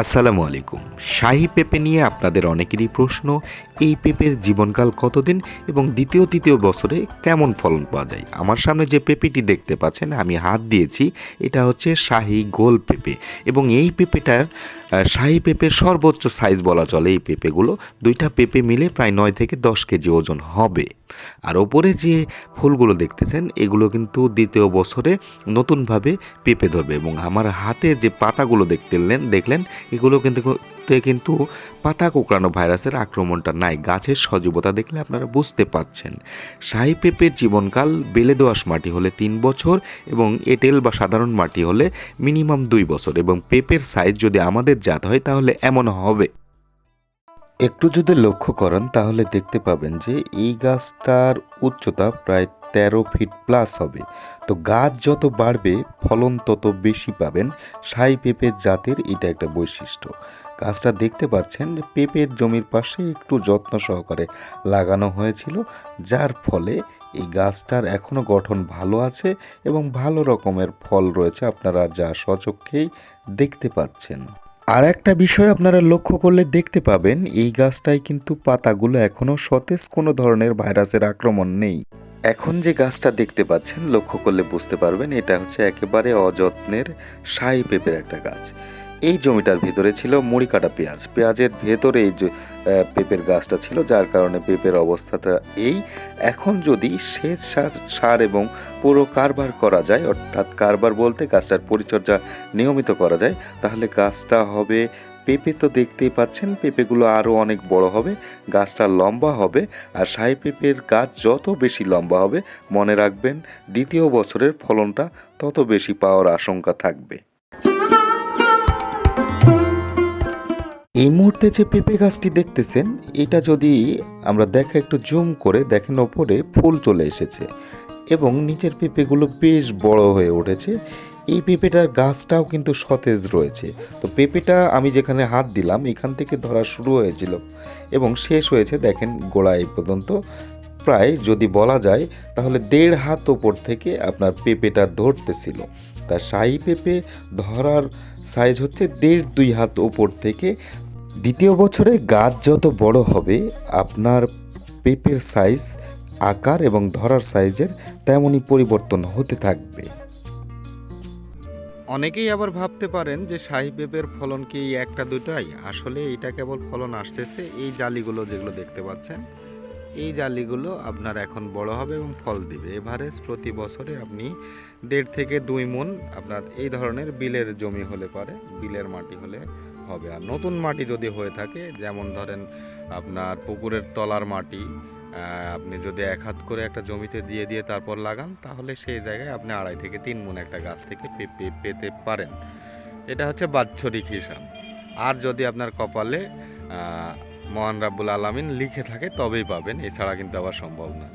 আসসালামু আলাইকুম। শাহি পেঁপে নিয়ে আপনাদের অনেকেরই প্রশ্ন এই পেঁপের জীবনকাল কতদিন এবং দ্বিতীয় তৃতীয় বছরে কেমন ফলন পাওয়া যায়? আমার সামনে যে পেঁপেটি দেখতে পাচ্ছেন, আমি হাত দিয়েছি, এটা হচ্ছে শাহি গোল পেঁপে এবং এই পেঁপেটার শাহি পেঁপের সর্বোচ্চ সাইজ বলা চলে এই পেঁপেগুলো। দুইটা পেঁপে মিলে প্রায় নয় থেকে দশ কেজি ওজন হবে। আর ওপরে যে ফুলগুলো দেখতেছেন, এগুলো কিন্তু দ্বিতীয় বছরে নতুনভাবে পেঁপে ধরবে এবং আমার হাতে যে পাতাগুলো দেখতেলেন দেখলেন, এগুলো কিন্তু তে কিন্তু পাতা কোঁকড়ানো ভাইরাসের আক্রমণটা নাই। গাছের সজীবতা দেখলে আপনারা বুঝতে পাচ্ছেন শাহি পেঁপের জীবনকাল বেলে দোআঁশ মাটি হলে তিন বছর এবং এঁটেল বা সাধারণ মাটি হলে মিনিমাম দুই বছর এবং পেঁপের সাইজ যদি আমাদের জাত হয় তাহলে এমন হবে। একটু যদি লক্ষ্য করেন তাহলে দেখতে পাবেন যে এই গাছটার উচ্চতা প্রায় তেরো ফিট প্লাস হবে। তো গাছ যত বাড়বে, ফলন তত বেশি পাবেন। সাই পেঁপের জাতের এটা একটা বৈশিষ্ট্য। গাছটা দেখতে পাচ্ছেন যে পেঁপের জমির পাশে একটু যত্ন সহকারে লাগানো হয়েছিল, যার ফলে এই গাছটার এখনও গঠন ভালো আছে এবং ভালো রকমের ফল রয়েছে আপনারা যা সচক্ষেই দেখতে পাচ্ছেন। আর একটা বিষয় আপনারা লক্ষ্য করলে দেখতে পাবেন, এই গাছটায় কিন্তু পাতাগুলো এখনও সতেজ কোনো ধরনের ভাইরাসের আক্রমণ নেই। এখন যে গাছটা দেখতে পাচ্ছেন, লক্ষ্য করলে বুঝতে পারবেন এটা হচ্ছে একেবারে অযত্নের শাহি পেঁপের একটা গাছ। এই জমিটার ভেতরে ছিল মুড়ি কাটা পেঁয়াজ। পেঁয়াজের ভেতরে এই পেঁপের গাছটা ছিল, যার কারণে পেঁপের অবস্থাটা এই। এখন যদি সেচ সার এবং পুরো কারবার করা যায়, অর্থাৎ কারবার বলতে গাছটার পরিচর্যা নিয়মিত করা যায়, তাহলে গাছটা হবে পেঁপে তো দেখতেই পাচ্ছেন, পেঁপেগুলো আরও অনেক বড় হবে, গাছটা লম্বা হবে, আর শাহি পেঁপের গাছ যত বেশি লম্বা হবে, মনে রাখবেন দ্বিতীয় বছরের ফলনটা তত বেশি পাওয়ার আশঙ্কা থাকবে। এই মুহূর্তে যে পেঁপে গাছটি দেখতেছেন, এটা যদি আমরা দেখা একটু জুম করে দেখেন ওপরে ফুল চলে এসেছে, এবং নিচের পেঁপেগুলো বেশ বড় হয়ে উঠেছে। এই পেঁপেটার গাছটাও কিন্তু সতেজ রয়েছে। তো পেঁপেটা আমি যেখানে হাত দিলাম, এখান থেকে ধরা শুরু হয়েছিল এবং শেষ হয়েছে দেখেন গোড়া এই পর্যন্ত। প্রায় যদি বলা যায়, তাহলে দেড় হাত ওপর থেকে আপনার পেঁপেটা ধরতেছিল। তা শাহি পেঁপে ধরার সাইজ হচ্ছে দেড় দুই হাত ওপর থেকে। দ্বিতীয় বছরে গাছ যত বড় হবে, আপনার পেঁপের সাইজ আকার এবং ধরার সাইজের তেমনই পরিবর্তন হতে থাকবে। অনেকেই আবার ভাবতে পারেন যে শাহি পেঁপের ফলন কি একটা দুটাই আসলে এটা কেবল ফলন আসতেছে, এই জালিগুলো যেগুলো দেখতে পাচ্ছেন, এই জালিগুলো আপনার এখন বড় হবে এবং ফল দিবে। এভারেজ প্রতি বছরে আপনি দেড় থেকে দুই মন আপনার এই ধরনের বিলের জমি হলে পারে, বিলের মাটি হলে হবে। আর নতুন মাটি যদি হয়ে থাকে, যেমন ধরেন আপনার পুকুরের তলার মাটি আপনি যদি এক হাত করে একটা জমিতে দিয়ে দিয়ে তারপর লাগান, তাহলে সেই জায়গায় আপনি আড়াই থেকে তিন মন একটা গাছ থেকে পেতে পারেন। এটা হচ্ছে বাৎসরিক হিসাব। আর যদি আপনার কপালে মহান রাব্বুল আলামিন লিখে থাকে, তবেই পাবেন। এছাড়া কিন্তু আবার সম্ভব না